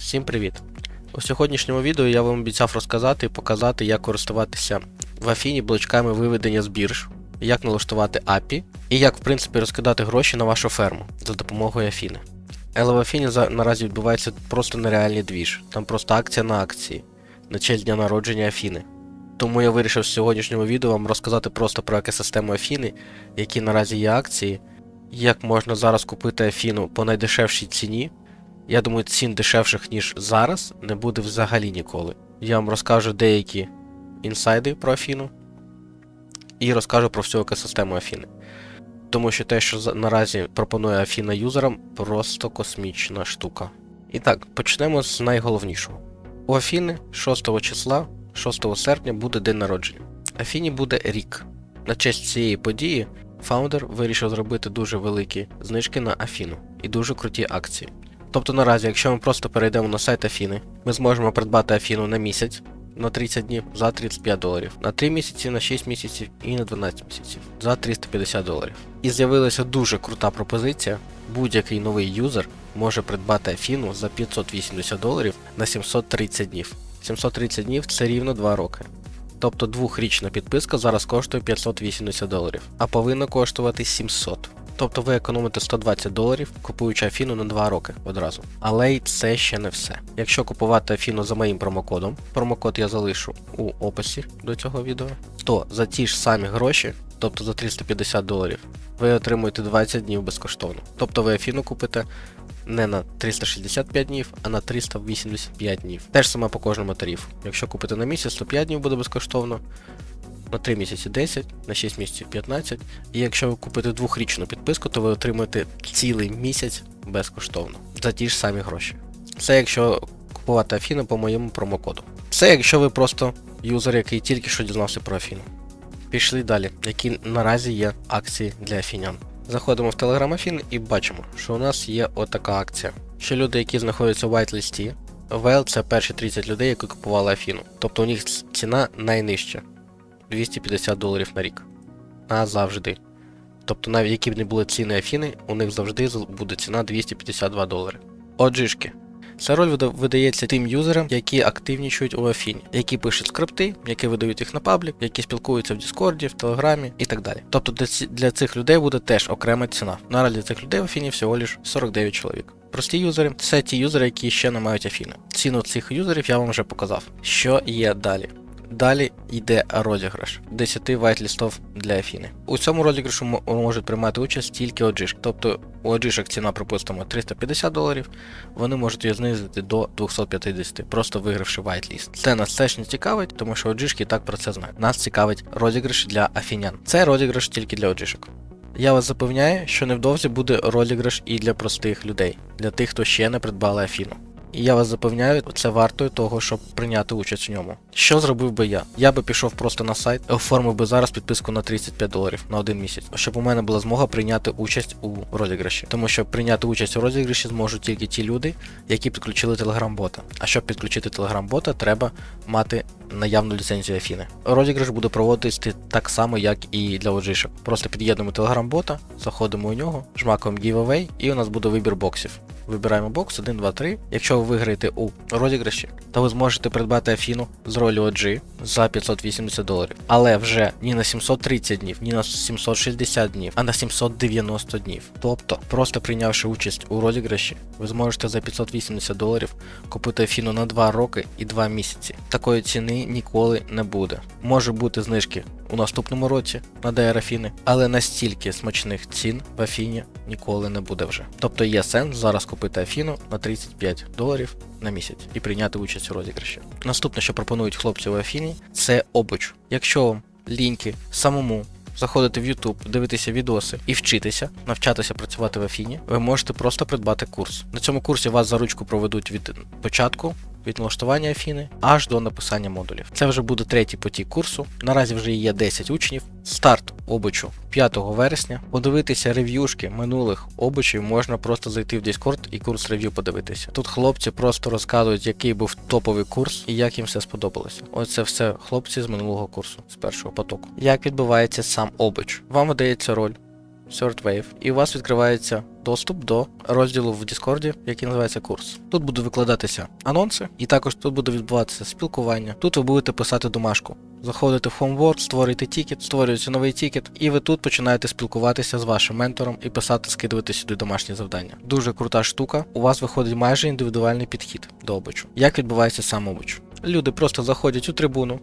Всім привіт! У сьогоднішньому відео я вам обіцяв розказати і показати, як користуватися в Афіні блочками виведення з бірж, як налаштувати API і як, в принципі, розкидати гроші на вашу ферму за допомогою Афіни. Але в Афіні наразі відбувається просто нереальний двіж. Там просто акція на акції на честь дня народження Афіни. Тому я вирішив в сьогоднішньому відео вам розказати просто про екосистему Афіни, які наразі є акції, як можна зараз купити Афіну по найдешевшій ціні. Я думаю, цін дешевших, ніж зараз, не буде взагалі ніколи. Я вам розкажу деякі інсайди про Афіну і розкажу про всю екосистему Афіни. Тому що те, що наразі пропонує Афіна юзерам, просто космічна штука. І так, почнемо з найголовнішого. У Афіни 6 числа, 6 серпня, буде день народження. Афіні буде рік. На честь цієї події фаундер вирішив зробити дуже великі знижки на Афіну і дуже круті акції. Тобто наразі, якщо ми просто перейдемо на сайт Афіни, ми зможемо придбати Афіну на місяць на 30 днів за 35 доларів, на 3 місяці, на 6 місяців і на 12 місяців за 350 доларів. І з'явилася дуже крута пропозиція. Будь-який новий юзер може придбати Афіну за 580 доларів на 730 днів. 730 днів це рівно 2 роки. Тобто двохрічна підписка зараз коштує 580 доларів, а повинна коштувати 700. Тобто ви економите 120 доларів, купуючи Афіну на 2 роки одразу. Але й це ще не все. Якщо купувати Афіну за моїм промокодом, промокод я залишу у описі до цього відео, то за ті ж самі гроші, тобто за 350 доларів, ви отримуєте 20 днів безкоштовно. Тобто ви Афіну купите не на 365 днів, а на 385 днів. Те ж саме по кожному тарифу. Якщо купите на місяць, то 5 днів буде безкоштовно, на 3 місяці 10, на 6 місяців 15. І якщо ви купите двохрічну підписку, то ви отримаєте цілий місяць безкоштовно за ті ж самі гроші. Це якщо купувати Афіну по моєму промокоду. Це якщо ви просто юзер, який тільки що дізнався про Афіну. Пішли далі, які наразі є акції для афінян. Заходимо в Telegram Афін і бачимо, що у нас є отака акція. Що люди, які знаходяться в whitelist, ВЛ це перші 30 людей, які купували Афіну. Тобто у них ціна найнижча 250 доларів на рік. Назавжди. Тобто, навіть які б не були ціни Афіни, у них завжди буде ціна 252 долари. Отжишки. Ця роль видається тим юзерам, які активнічують у Афіні, які пишуть скрипти, які видають їх на паблік, які спілкуються в Діскорді, в Телеграмі і так далі. Тобто для, цих людей буде теж окрема ціна. Наразі цих людей в Афіні всього лиш 49 чоловік. Прості юзери це ті юзери, які ще не мають Афіни. Ціну цих юзерів я вам вже показав. Що є далі? Далі йде розіграш 10 вайтлістов для Афіни. У цьому розіграшу можуть приймати участь тільки оджишки. Тобто у оджишок ціна, припустимо, 350 доларів, вони можуть її знизити до 250, просто вигравши вайтліст. Це нас теж не цікавить, тому що оджишки і так про це знають. Нас цікавить розіграш для афінян. Це розіграш тільки для оджишок. Я вас запевняю, що невдовзі буде розіграш і для простих людей, для тих, хто ще не придбали Афіну. І я вас запевняю, це вартою того, щоб прийняти участь в ньому. Що зробив би я? Я би пішов просто на сайт, оформив би зараз підписку на 35 доларів на один місяць, щоб у мене була змога прийняти участь у розіграші. Тому що прийняти участь у розіграші зможуть тільки ті люди, які підключили телеграм-бота. А щоб підключити телеграм-бота, треба мати наявну ліцензію Афіни. Розіграш буде проводитися так само, як і для оджишок. Просто під'єднуємо телеграм-бота, заходимо у нього, жмакуємо giveaway, і у нас буде вибір боксів. Вибираємо бокс 1, 2, 3. Якщо ви виграєте у розіграші, то ви зможете придбати Афіну з ролі OG за 580 доларів. Але вже ні на 730 днів, ні на 760 днів, а на 790 днів. Тобто, просто прийнявши участь у розіграші, ви зможете за 580 доларів купити Афіну на 2 роки і 2 місяці. Такої ціни ніколи не буде. Може бути знижки у наступному році на DR Афіни, але настільки смачних цін в Афіні ніколи не буде вже. Тобто є сенс зараз купити Афіну на 35 доларів на місяць і прийняти участь у розіграші. Наступне, що пропонують хлопці в Афіні, це обуч. Якщо вам ліньки самому заходити в YouTube, дивитися відоси і вчитися, навчатися працювати в Афіні, ви можете просто придбати курс. На цьому курсі вас за ручку проведуть від початку. Від налаштування Афіни аж до написання модулів. Це вже буде третій потік курсу. Наразі вже є 10 учнів. Старт обучу 5 вересня. Подивитися рев'юшки минулих обучів можна просто зайти в Discord і курс рев'ю подивитися. Тут хлопці просто розказують, який був топовий курс і як їм все сподобалося. Оце все хлопці з минулого курсу, з першого потоку. Як відбувається сам обуч? Вам видається роль. Third і у вас відкривається доступ до розділу в Discord, який називається курс. Тут будуть викладатися анонси, і також тут буде відбуватися спілкування. Тут ви будете писати домашку. Заходите в HomeWord, створюєте тікет, створюється новий тікет, і ви тут починаєте спілкуватися з вашим ментором і писати, скидувати сюди домашні завдання. Дуже крута штука. У вас виходить майже індивідуальний підхід до обучу. Як відбувається сам обуч? Люди просто заходять у трибуну,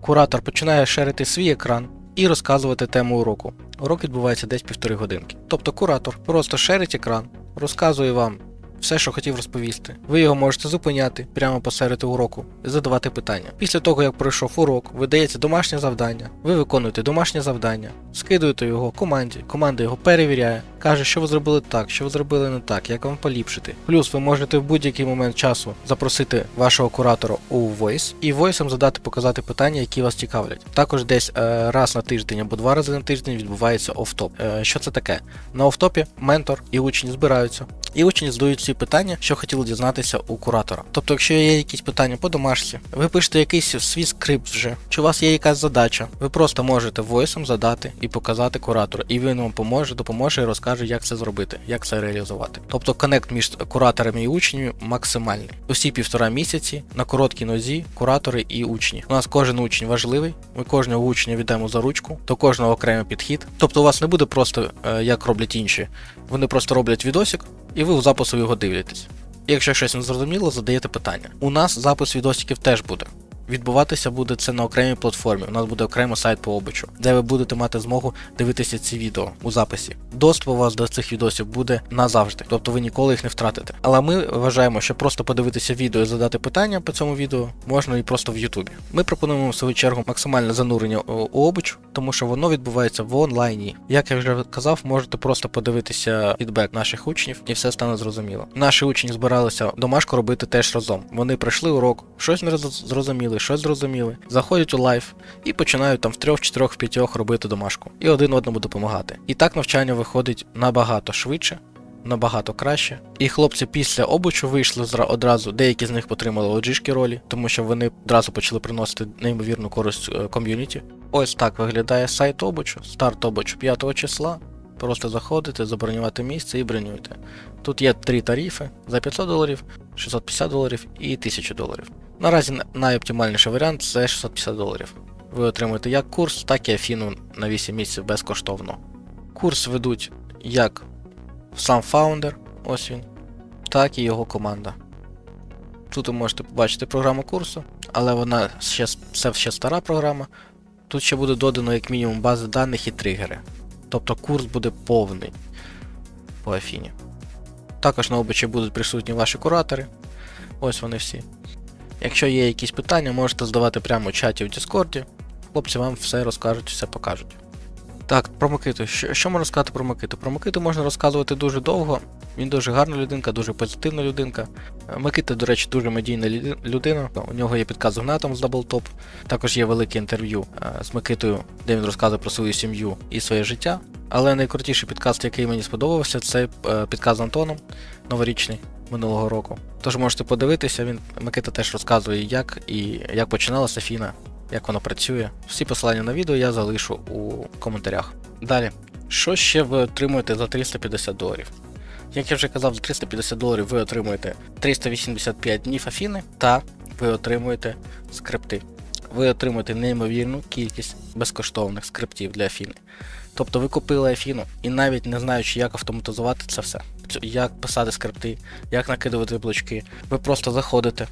куратор починає шерити свій екран і розказувати тему уроку. Урок відбувається десь півтори годинки. Тобто куратор просто шерить екран, розказує вам все, що хотів розповісти. Ви його можете зупиняти прямо посеред уроку і задавати питання. Після того, як пройшов урок, видається домашнє завдання. Ви виконуєте домашнє завдання, скидуєте його команді, команда його перевіряє, каже, що ви зробили так, що ви зробили не так, як вам поліпшити. Плюс ви можете в будь-який момент часу запросити вашого куратора у Voice і voice задати показати питання, які вас цікавлять. Також десь е, раз на тиждень або два рази на тиждень відбувається офтоп. Е, що це таке? На офтопі ментор і учні збираються. І учні задають всі питання, що хотіли дізнатися у куратора. Тобто, якщо є якісь питання по домашці, ви пишете якийсь свій скрипт вже, чи у вас є якась задача, ви просто можете войсом задати і показати куратору, і він вам поможе, допоможе і розкаже, як це зробити, як це реалізувати. Тобто коннект між кураторами і учнями максимальний. Усі півтора місяці на короткій нозі куратори і учні. У нас кожен учень важливий. Ми кожного учня віддаємо за ручку, до кожного окремий підхід. Тобто у вас не буде просто е, як роблять інші. Вони просто роблять відосик, і ви у запису його дивитесь. Якщо щось не зрозуміло, задаєте питання. У нас запис відосиків теж буде. Відбуватися буде це на окремій платформі. У нас буде окремий сайт по обичу, де ви будете мати змогу дивитися ці відео у записі. Доступ у вас до цих відосів буде назавжди, тобто ви ніколи їх не втратите. Але ми вважаємо, що просто подивитися відео і задати питання по цьому відео можна і просто в Ютубі. Ми пропонуємо в свою чергу максимальне занурення у у обич, тому що воно відбувається в онлайні. Як я вже казав, можете просто подивитися фідбек наших учнів і все стане зрозуміло. Наші учні збиралися домашку робити теж разом. Вони пройшли урок, щось не роз- зрозуміли, щось зрозуміли, заходять у лайф і починають там в трьох, чотирьох, п'ятьох робити домашку і один одному допомагати. І так навчання виходить набагато швидше. Набагато краще. І хлопці після обучу вийшли одразу, деякі з них отримали оджішки ролі, тому що вони одразу почали приносити неймовірну користь е, ком'юніті. Ось так виглядає сайт обучу, старт обучу 5 числа. Просто заходите, забронювати місце і бронюєте. Тут є три тарифи за 500 доларів, 650 доларів і 1000 доларів. Наразі найоптимальніший варіант це 650 доларів. Ви отримуєте як курс, так і афіну на 8 місяців безкоштовно. Курс ведуть як сам фаундер, ось він, так і його команда. Тут ви можете побачити програму курсу, але вона ще це ще стара програма. Тут ще буде додано як мінімум бази даних і тригери. Тобто курс буде повний по Афіні. Також на обичі будуть присутні ваші куратори. Ось вони всі. Якщо є якісь питання, можете задавати прямо в чаті в Діскорді. Хлопці вам все розкажуть, все покажуть. Так, про Микиту. Що, що можна сказати про Микиту? Про Микиту можна розказувати дуже довго. Він дуже гарна людинка, дуже позитивна людинка. Е, Микита, до речі, дуже медійна людина. У нього є підказ з Гнатом з Даблтоп. Також є велике інтерв'ю е, з Микитою, де він розказує про свою сім'ю і своє життя. Але найкрутіший підкаст, який мені сподобався, це е, підказ з Антоном новорічний минулого року. Тож можете подивитися, він Микита теж розказує, як і як починалася Фіна, як воно працює. Всі посилання на відео я залишу у коментарях. Далі, що ще ви отримуєте за 350 доларів? Як я вже казав, за 350 доларів ви отримуєте 385 днів Афіни та ви отримуєте скрипти. Ви отримуєте неймовірну кількість безкоштовних скриптів для Афіни. Тобто ви купили Афіну і навіть не знаючи, як автоматизувати це все, цю- як писати скрипти, як накидувати блочки, ви просто заходите,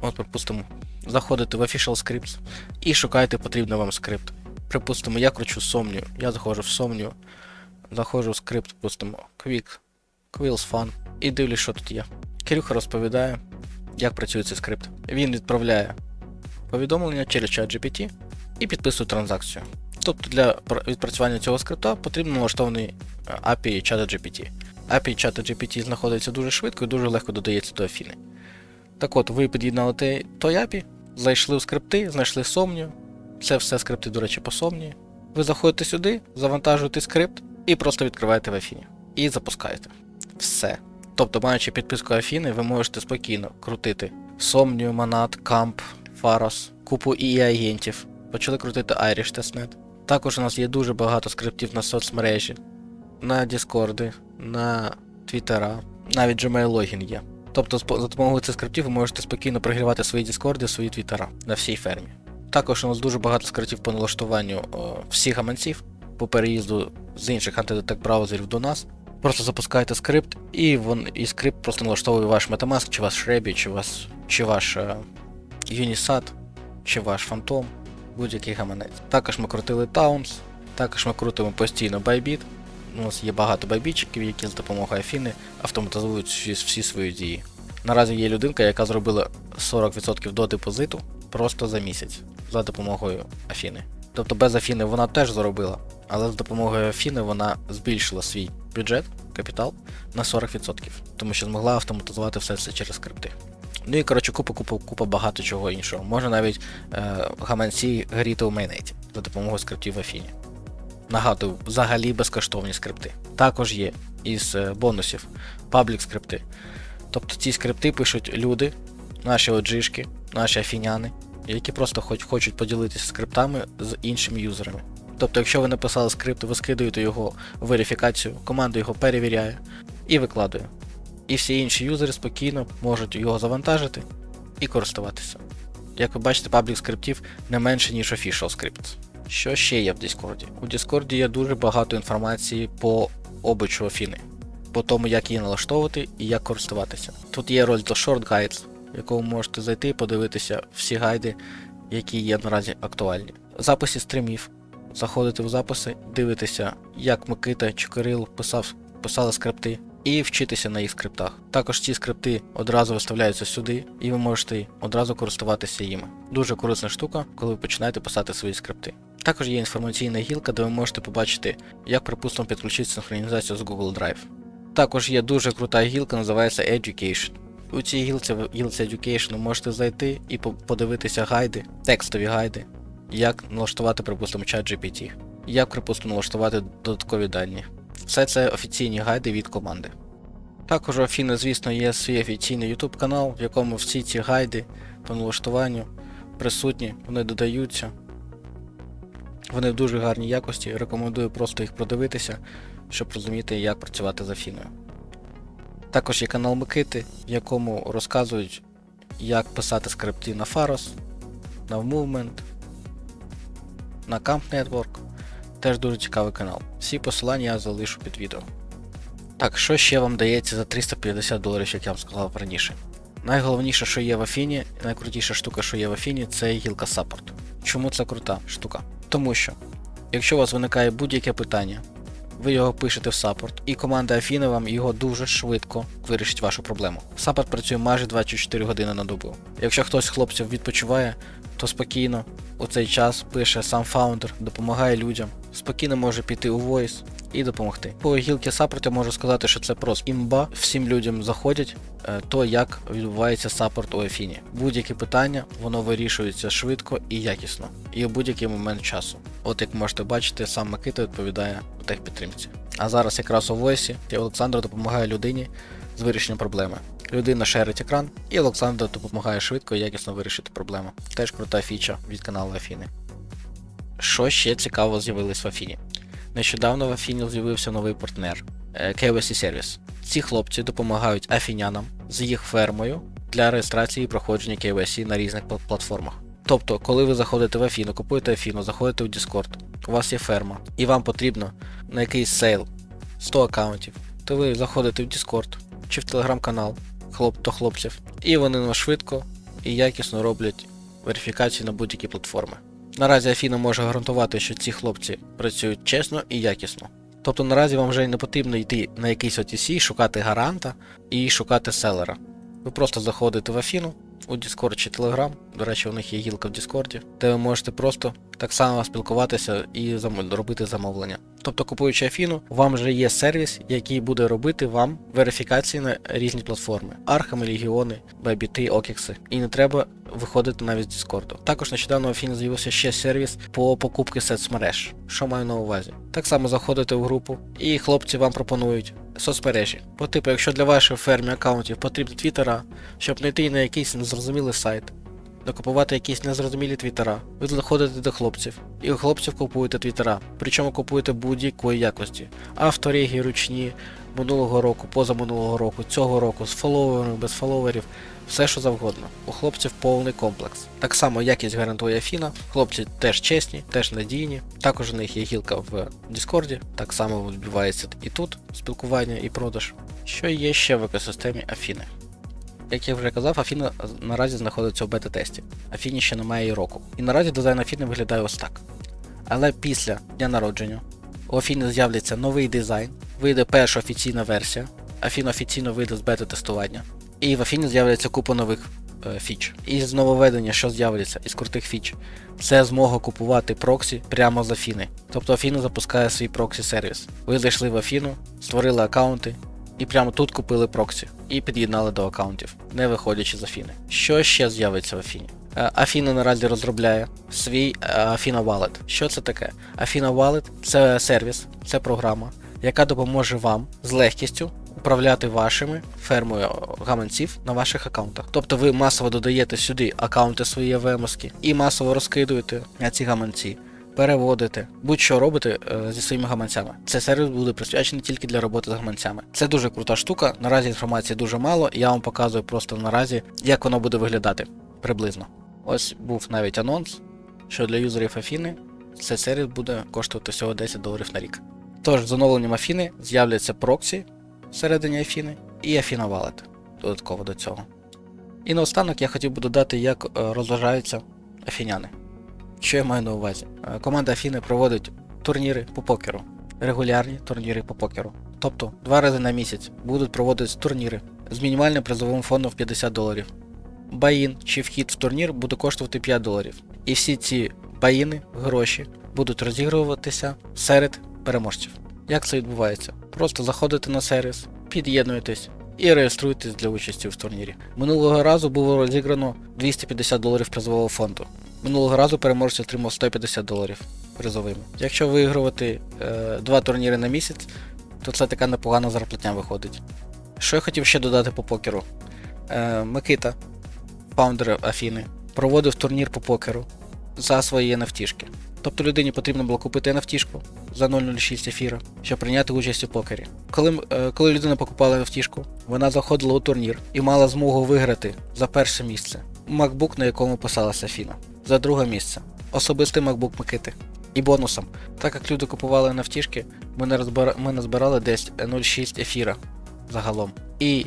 от припустимо, заходите в Official Scripts і шукаєте потрібний вам скрипт. Припустимо, я кручу Somnio, я заходжу в Somnio, заходжу в скрипт, припустимо, Quick, Quills Fun і дивлюсь, що тут є. Кирюха розповідає, як працює цей скрипт. Він відправляє повідомлення через чат GPT і підписує транзакцію. Тобто для відпрацювання цього скрипта потрібно налаштований е, API чата GPT. API чата GPT знаходиться дуже швидко і дуже легко додається до Афіни. Так от, ви під'єднали той, API, зайшли у скрипти, знайшли Somnio. Це все скрипти, до речі, по Somnio. Ви заходите сюди, завантажуєте скрипт і просто відкриваєте в Афіні. І запускаєте. Все. Тобто, маючи підписку Афіни, ви можете спокійно крутити Somnio, Monad, Camp, Pharos, купу EE агентів. Почали крутити Irish Testnet. Також у нас є дуже багато скриптів на соцмережі. на Discord, на Твіттера, навіть Gmail логін є. Тобто, за допомогою цих скриптів ви можете спокійно прогрівати свої Discord, свої Твіттера на всій фермі. Також у нас дуже багато скриптів по налаштуванню о, всіх гаманців по переїзду з інших антидетект браузерів до нас. Просто запускаєте скрипт, і, вон, і скрипт просто налаштовує ваш Metamask, чи ваш Shrebi, чи, вас, чи ваш е, Unisat, чи ваш Phantom, будь-який гаманець. Також ми крутили Towns, також ми крутимо постійно Bybit. У нас є багато байбітчиків, які з допомогою Афіни автоматизують всі, свої дії. Наразі є людинка, яка зробила 40% до депозиту просто за місяць за допомогою Афіни. Тобто без Афіни вона теж заробила, але з допомогою Афіни вона збільшила свій бюджет, капітал на 40%, тому що змогла автоматизувати все це через скрипти. Ну і коротше, купа, купа, купа багато чого іншого. Можна навіть е, гаманці гріти у мейнеті за допомогою скриптів в Афіні. Нагадую, взагалі безкоштовні скрипти. Також є із е, бонусів паблік скрипти. Тобто ці скрипти пишуть люди, наші оджишки, наші афіняни, які просто хоч хочуть поділитися скриптами з іншими юзерами. Тобто, якщо ви написали скрипт, ви скидуєте його в верифікацію, команда його перевіряє і викладує. І всі інші юзери спокійно можуть його завантажити і користуватися. Як ви бачите, паблік скриптів не менше, ніж official scripts. Що ще є в Discord? У Discord є дуже багато інформації по обичу Афіни, по тому, як її налаштовувати і як користуватися. Тут є розділ Short Guides, в якому можете зайти і подивитися всі гайди, які є наразі актуальні. Записи стрімів. Заходите в записи, дивитеся, як Микита чи Кирил писав, писали скрипти, і вчитися на їх скриптах. Також ці скрипти одразу виставляються сюди, і ви можете одразу користуватися їми. Дуже корисна штука, коли ви починаєте писати свої скрипти. Також є інформаційна гілка, де ви можете побачити, як, припустимо, підключити синхронізацію з Google Drive. Також є дуже крута гілка, називається Education. У цій гілці, гілці Education ви можете зайти і подивитися гайди, текстові гайди, як налаштувати, припустимо, чат GPT, як, припустимо, налаштувати додаткові дані. Все це офіційні гайди від команди. Також у Афіни, звісно, є свій офіційний YouTube канал, в якому всі ці гайди по налаштуванню присутні, вони додаються. Вони в дуже гарній якості. Рекомендую просто їх продивитися, щоб розуміти, як працювати з Афіною. Також є канал Микити, в якому розказують, як писати скрипти на Faros, на Movement, на Camp Network. Теж дуже цікавий канал. Всі посилання я залишу під відео. Так, що ще вам дається за 350 доларів, як я вам сказав раніше? Найголовніше, що є в Афіні, найкрутіша штука, що є в Афіні, це гілка саппорт. Чому це крута штука? Тому що, якщо у вас виникає будь-яке питання, ви його пишете в саппорт, і команда Афіна вам його дуже швидко вирішить вашу проблему. Саппорт працює майже 24 години на добу. Якщо хтось з хлопців відпочиває, то спокійно у цей час пише сам фаундер, допомагає людям, спокійно може піти у Voice і допомогти. По гілки саппорт я можу сказати, що це просто імба. Всім людям заходять е, то, як відбувається саппорт у Афіні. Будь-які питання, воно вирішується швидко і якісно, і у будь-який момент часу. От як можете бачити, сам Микита відповідає у техпідтримці. А зараз якраз у Voice Олександр допомагає людині з вирішенням проблеми. Людина шерить екран, і Олександр допомагає швидко і якісно вирішити проблему. Теж крута фіча від каналу Афіни. Що ще цікаво з'явилось в Афіні? Нещодавно в Афіні з'явився новий партнер е, KYC Service. Ці хлопці допомагають афінянам з їх фермою для реєстрації і проходження KYC на різних платформах. Тобто, коли ви заходите в Афіну, купуєте Афіну, заходите в Discord, у вас є ферма, і вам потрібно на якийсь сейл 100 аккаунтів, то ви заходите в Discord чи в телеграм-канал хлоп до хлопців, і вони вам швидко і якісно роблять верифікацію на будь-які платформи. Наразі Афіна може гарантувати, що ці хлопці працюють чесно і якісно. Тобто наразі вам вже не потрібно йти на якийсь OTC, шукати гаранта і шукати селера. Ви просто заходите в Афіну у Discord чи Telegram, до речі, у них є гілка в Discord, де ви можете просто так само спілкуватися і робити замовлення. Тобто, купуючи Афіну, вам вже є сервіс, який буде робити вам верифікації на різні платформи: Архами, Легіони, Байбіти, Окікси. І не треба виходити навіть з Discord. Також нещодавно в Афіні з'явився ще сервіс по покупки соцмереж. Що маю на увазі? Так само заходите в групу, і хлопці вам пропонують соцмережі. По типу, якщо для вашої фермі аккаунтів потрібно твіттера, щоб не йти на якийсь незрозумілий сайт. Не купувати якісь незрозумілі твіттера. Ви заходите до хлопців, і у хлопців купуєте твіттера. Причому купуєте будь-якої якості. Авторіги ручні минулого року, позаминулого року, цього року, з фоловерами, без фоловерів, все що завгодно. У хлопців повний комплекс. Так само якість гарантує Афіна. Хлопці теж чесні, теж надійні. Також у них є гілка в Діскорді, так само відбувається і тут спілкування і продаж. Що є ще в екосистемі Афіни? Як я вже казав, Афіна наразі знаходиться у бета-тесті. Афіні ще немає і року. І наразі дизайн Афіни виглядає ось так. Але після дня народження у Афіни з'являться новий дизайн, вийде перша офіційна версія, Афіна офіційно вийде з бета-тестування. І в Афіні з'являється купа нових е, фіч. І з нововведення, що з'являться із крутих фіч, це змога купувати проксі прямо з Афіни. Тобто Афіна запускає свій проксі сервіс. Ви зайшли в Афіну, створили аккаунти, і прямо тут купили проксі і під'єднали до аккаунтів, не виходячи з Афіни. Що ще з'явиться в Афіні? Е, Афіна наразі розробляє свій е, Афіна Wallet. Що це таке? Афіна Wallet це сервіс, це програма, яка допоможе вам з легкістю управляти вашими фермою гаманців на ваших аккаунтах. Тобто ви масово додаєте сюди аккаунти свої АВМовські і масово розкидуєте ці гаманці. Переводите, будь-що робите е, зі своїми гаманцями. Цей сервіс буде присвячений тільки для роботи з гаманцями. Це дуже крута штука. Наразі інформації дуже мало, і я вам показую просто наразі, як воно буде виглядати приблизно. Ось був навіть анонс, що для юзерів Афіни цей сервіс буде коштувати всього 10 доларів на рік. Тож з оновленням Афіни з'являться проксі всередині Афіни і Афіна Wallet додатково до цього. І наостанок я хотів би додати, як е, розважаються афіняни. Що я маю на увазі? Е, Команда Афіни проводить турніри по покеру, регулярні турніри по покеру. Тобто два рази на місяць будуть проводитись турніри з мінімальним призовим фондом в 50 доларів. Баїн чи вхід в турнір буде коштувати 5 доларів. І всі ці баїни, гроші, будуть розігруватися серед переможців. Як це відбувається? Просто заходите на сервіс, під'єднуєтесь і реєструєтесь для участі в турнірі. Минулого разу було розіграно 250 доларів призового фонду. Минулого разу переможець отримав 150 доларів призовими. Якщо вигравати е, два турніри на місяць, то це така непогана зарплатня виходить. Що я хотів ще додати по покеру? Е, Микита, фаундер Афіни, проводив турнір по покеру за свої NFT-шки. Тобто людині потрібно було купити NFT-шку за 0,06 ефіра, щоб прийняти участь у покері. Коли, е, коли людина покупала NFT-шку, вона заходила у турнір і мала змогу виграти за перше місце MacBook, на якому писалася Афіна, за друге місце особистий MacBook Микити. І бонусом, так як люди купували NFT-шки, ми, не розбира... ми назбирали десь 0,6 ефіра загалом. І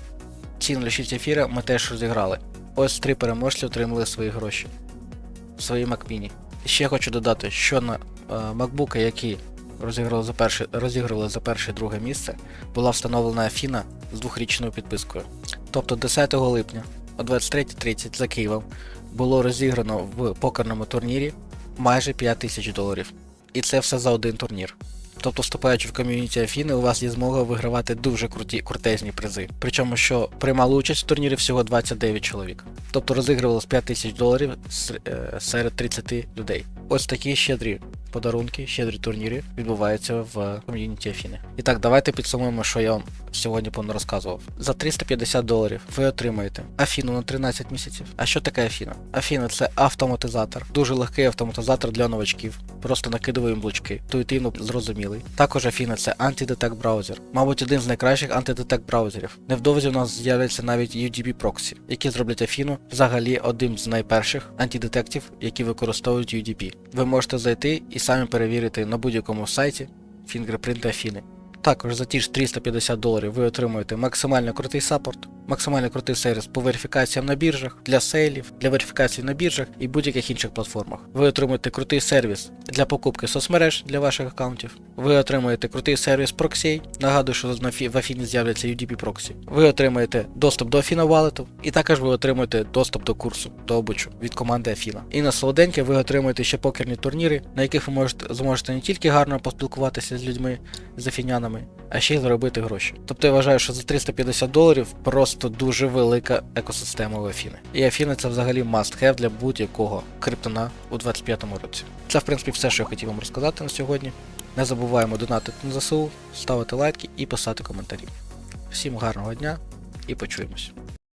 ці 0,6 ефіра ми теж розіграли. Ось три переможці отримали свої гроші свої Mac Mini. І ще хочу додати, що на е, MacBook, які розіграли за перше, розіграли за перше і друге місце, була встановлена Афіна з двохрічною підпискою. Тобто 10 липня о 23.30 за Києвом було розіграно в покерному турнірі майже 5 тисяч доларів. І це все за один турнір. Тобто, вступаючи в ком'юніті Афіни, у вас є змога вигравати дуже круті крутезні призи. Причому, що приймали участь в турнірі всього 29 чоловік. Тобто розігрувалось 5 тисяч доларів е, серед 30 людей. Ось такі щедрі подарунки, щедрі турніри відбуваються в ком'юніті Афіни. І так, давайте підсумуємо, що я вам сьогодні розказував. За 350 доларів ви отримаєте Афіну на 13 місяців. А що таке Афіна? Афіна це автоматизатор, дуже легкий автоматизатор для новачків. Просто накидуємо блочки, інтуїтивно зрозумілий. Також Афіна це антидетект браузер, мабуть, один з найкращих антидетект браузерів. Невдовзі у нас з'являться навіть UDP проксі, які зроблять Афіну взагалі одним з найперших антидетектів, які використовують UDP. Ви можете зайти і самі перевірити на будь-якому сайті фінгерпринти Афіни. Також за ті ж 350 доларів ви отримуєте максимально крутий саппорт, максимально крутий сервіс по верифікаціям на біржах, для сейлів, для верифікації на біржах і будь-яких інших платформах. Ви отримуєте крутий сервіс для покупки соцмереж для ваших аккаунтів. Ви отримуєте крутий сервіс проксій. Нагадую, що в Афіні з'являться UDP проксі. Ви отримаєте доступ до Афіна Wallet, і також ви отримуєте доступ до курсу, до обучу від команди Афіна. І на солоденьке ви отримуєте ще покерні турніри, на яких ви можете зможете не тільки гарно поспілкуватися з людьми, з афінянами, а ще й заробити гроші. Тобто я вважаю, що за 350 доларів просто дуже велика екосистема в Афіни. І Афіна це взагалі must have для будь-якого криптона у 2025 році. Це в принципі все, що я хотів вам розказати на сьогодні. Не забуваємо донатити на ЗСУ, ставити лайки і писати коментарі. Всім гарного дня і почуємось.